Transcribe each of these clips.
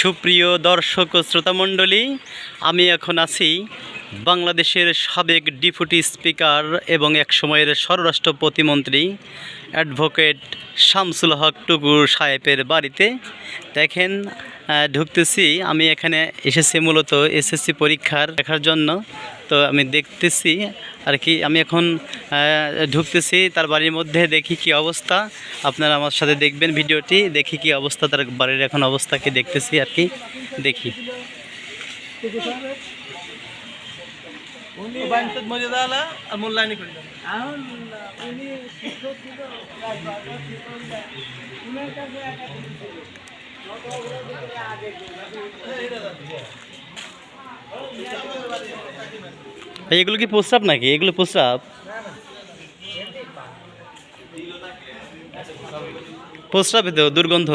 সুপ্রিয় দর্শক শ্রোতামণ্ডলী, আমি এখন আছি বাংলাদেশের সাবেক ডিপুটি স্পিকার এবং এক সময়ের স্বরাষ্ট্র প্রতিমন্ত্রী অ্যাডভোকেট শামসুল হক টুকুর সাহেবের বাড়িতে। দেখেন ঢুকতেছি। আমি এখানে এসেছি মূলত এসএসসি পরীক্ষার দেখার জন্য। তো আমি দেখতেছি আর কি আমি এখন ঢুকতেছি তার বাড়ির মধ্যে দেখি কি অবস্থা। আপনারা আমার সাথে দেখবেন ভিডিওটি দেখি কি অবস্থা তার বাড়ির এখন অবস্থাকে দেখতেছি আর কি দেখি। আর মূল্যায়ন করে দেন ভাই, এগুলো কি প্রস্রাব নাকি? এগুলো প্রস্রাব? প্রস্রাবে তো দুর্গন্ধ।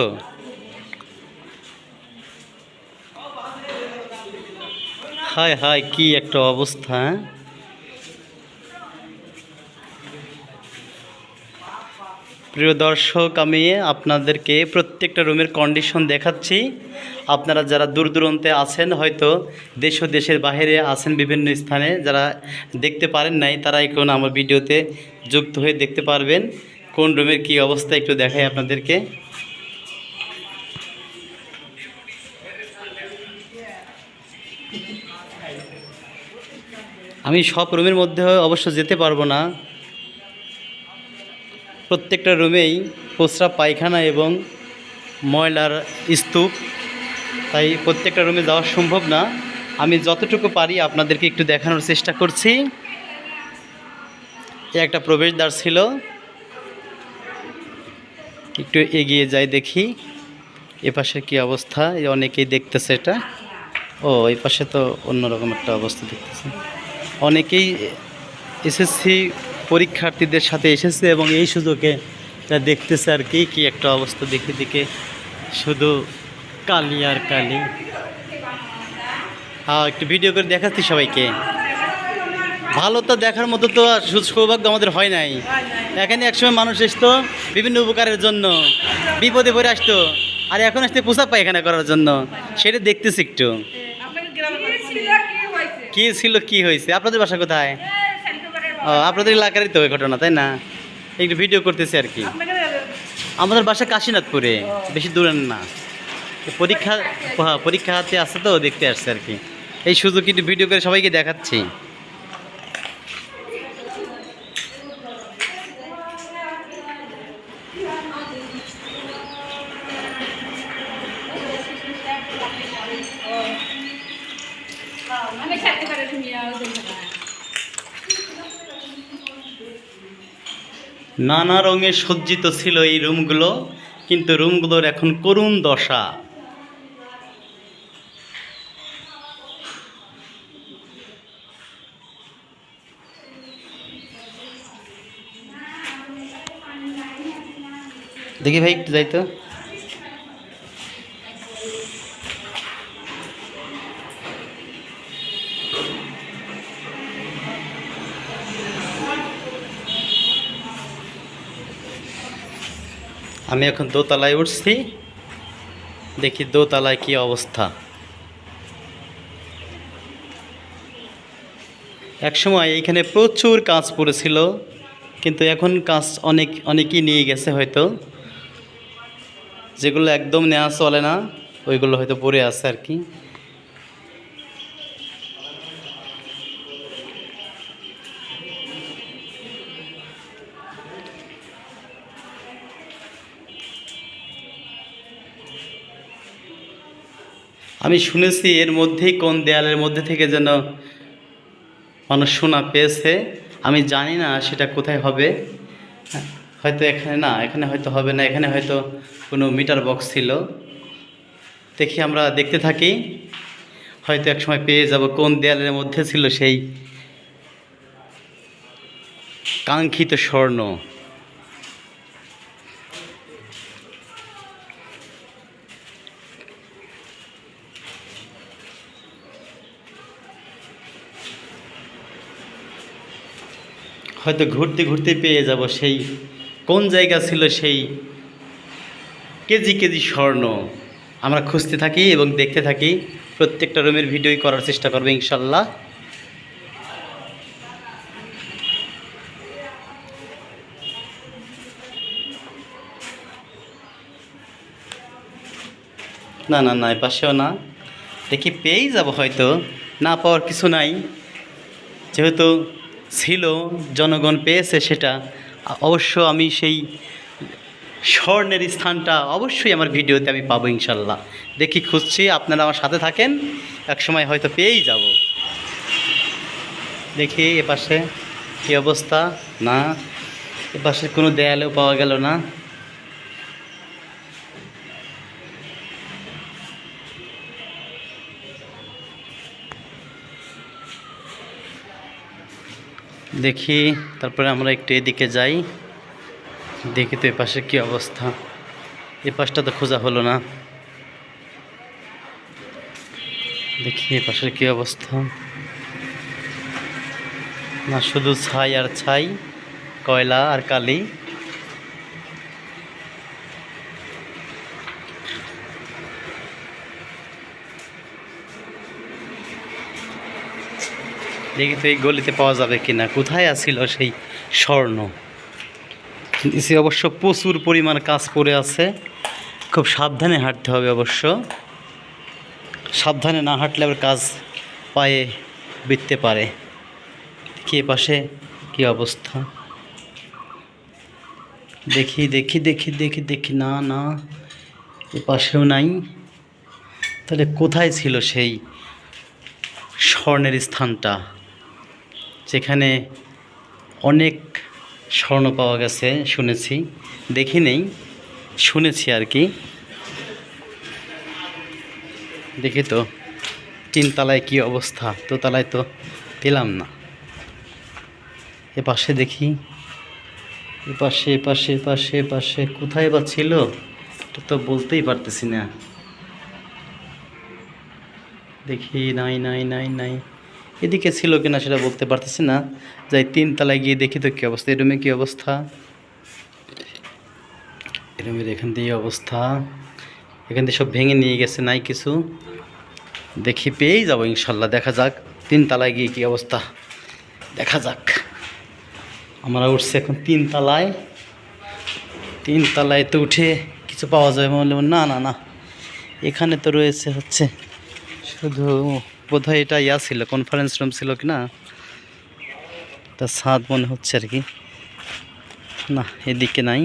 হায় হায় কি একটা অবস্থা প্রিয় দর্শক, আমি আপনাদেরকে প্রত্যেকটা রুমের কন্ডিশন দেখাচ্ছি। আপনারা যারা দূর দূরান্তে আছেন, হয়তো দেশ ও দেশের বাইরে আছেন বিভিন্ন স্থানে, যারা দেখতে পারেন নাই, তারা এখন আমার ভিডিওতে যুক্ত হয়ে দেখতে পারবেন। কোন রুমের কি অবস্থা একটু দেখাই আপনাদেরকে। আমি সব রুমের মধ্যে অবশ্য যেতে পারব না। প্রত্যেকটা রুমেই প্রস্রাব পায়খানা এবং ময়লার স্তূপ। তাই প্রত্যেকটা রুমে যাওয়া সম্ভব না। আমি যতটুকু পারি আপনাদেরকে একটু দেখানোর চেষ্টা করছি। একটা প্রবেশদ্বার ছিল। একটু এগিয়ে যাই দেখি। এ পাশে কী অবস্থা? অনেকেই দেখতেছে এটা। ও, এই পাশে তো অন্যরকম একটা অবস্থা দেখতেছে। অনেকেই এসএসসি পরীক্ষার্থীদের সাথে এসেছে এবং এই সুযোগে যা দেখতেছে আর কি কি একটা অবস্থা দেখে দেখে শুধু কালি আর কালি। হ্যাঁ একটু ভিডিও করে দেখাচ্ছি সবাইকে। ভালো তো দেখার মতো তো সৌভাগ্য আমাদের হয় নাই। এখানে একসময় মানুষ আসতো বিভিন্ন উপকারের জন্য বিপদে পড়ে আসতো আর এখন আসতে পোশাক পায়খানা করার জন্য। সেটা দেখতেছি একটু। কি ছিল কি হয়েছে? আপনাদের বাসা কোথায়? আপনাদের এলাকারই তো ঘটনা, তাই না? একটু ভিডিও করতেছি আর কি। আমাদের বাসা কাশীনাথপুরে, বেশি দূরের না। পরীক্ষা হ্যাঁ পরীক্ষা হাতে আসছে তো, দেখতে আসছে আর কি। এই সুযোগ একটু ভিডিও করে সবাইকে দেখাচ্ছি। আমি খেতে পারি তুমি নানা রঙে সজ্জিত ছিল এই রুমগুলো, কিন্তু রুমগুলোর এখন করুণ দশা। দেখি ভাই, একটু যাই আমি এখন দোতলায় উঠছি। দেখি দোতলায় কি অবস্থা। একসময় এইখানে প্রচুর কাজ পড়েছিল, কিন্তু এখন কাজ অনেক, অনেকেই নিয়ে গেছে হয়তো। যেগুলো একদম নেওয়া চলে না, ওইগুলো হয়তো পড়ে আছে আর কি। আমি শুনেছি এর মধ্যেই কোন দেয়ালের মধ্যে থেকে যেন মানুষ শোনা পেয়েছে। আমি জানি না সেটা কোথায় হবে। হয়তো এখানে না, এখানে হয়তো হবে না, এখানে হয়তো কোনো মিটার বক্স ছিল। দেখি আমরা দেখতে থাকি। হয়তো এক সময় পেয়ে যাব কোন দেয়ালের মধ্যে ছিল সেই কাঙ্ক্ষিত স্বর্ণ। হয়তো ঘুরতে ঘুরতে পেয়ে যাব সেই, কোন জায়গা ছিল সেই কেজি কেজি স্বর্ণ আমরা খুঁজতে থাকি এবং দেখতে থাকি। প্রত্যেকটা রুমের ভিডিওই করার চেষ্টা করব ইনশাল্লাহ। না না না পাশেও না। দেখি পেয়েই যাব হয়তো। না পাওয়ার কিছু নাই। যেহেতু ছিল, জনগণ পেয়েছে সেটা। অবশ্য আমি সেই স্বর্ণের স্থানটা অবশ্যই আমার ভিডিওতে আমি পাবো ইনশাল্লাহ। দেখি খুঁজছি, আপনারা আমার সাথে থাকেন এক সময় হয়তো পেয়েই যাব। দেখি এপাশে কী অবস্থা? না এপাশে কোনো দেয়ালেও পাওয়া গেল না। দেখি, তারপরে আমরা একটু এদিকে যাই। দেখি তো এপাশে কী অবস্থা। এ পাশটা তো খোঁজা হলো না। দেখি এ পাশের কী অবস্থা। না, শুধু ছাই আর ছাই, কয়লা আর কালি। দেখি তো এই গলিতে পাওয়া যাবে কি না কোথায় আছিল সেই স্বর্ণ? নিচে অবশ্য প্রচুর পরিমাণ কাজ পড়ে আছে, খুব সাবধানে হাঁটতে হবে অবশ্য। সাবধানে না হাঁটলে আবার কাজ পায়ে বিততে পারে। কে পাশে কি অবস্থা। দেখি দেখি দেখি দেখি দেখি, না না, এ পাশেও নাই। তাহলে কোথায় ছিল সেই স্বর্ণের স্থানটা? যেখানে অনেক স্বর্ণ পাওয়া গেছে, শুনেছি। দেখি নেই, শুনেছি আর কি। দেখি তো তিনতলায় কি অবস্থা? দোতলায় তো পেলাম না। এ পাশে দেখি, এ পাশে এ পাশে এ পাশে এ পাশে, কোথায় বা ছিল? এটা তো বলতেই পারতেছি না। দেখি, নাই নাই নাই নাই। এদিকে ছিল কিনা সেটা বলতে পারতেছি না। যাই, তিন তিনতলায় গিয়ে দেখি তো কী অবস্থা। এই রুমে কী অবস্থা? এই রুমের এখান দিয়ে অবস্থা। এখান দিয়ে সব ভেঙে নিয়ে গেছে, নাই কিছু। দেখি পেয়েই যাব ইনশাল্লাহ, দেখা যাক। তিন তিনতলায় গিয়ে কী অবস্থা, দেখা যাক। আমরা উঠছি এখন তিনতলায় তিনতলায় তো উঠে কিছু পাওয়া যাবে বলে না না না। এখানে তো রয়েছে হচ্ছে শুধু বোধহয় এটা ইয়া ছিল কনফারেন্স রুম ছিল কি না? তা সাদ মনে হচ্ছে আর কি। না, এদিকে নাই।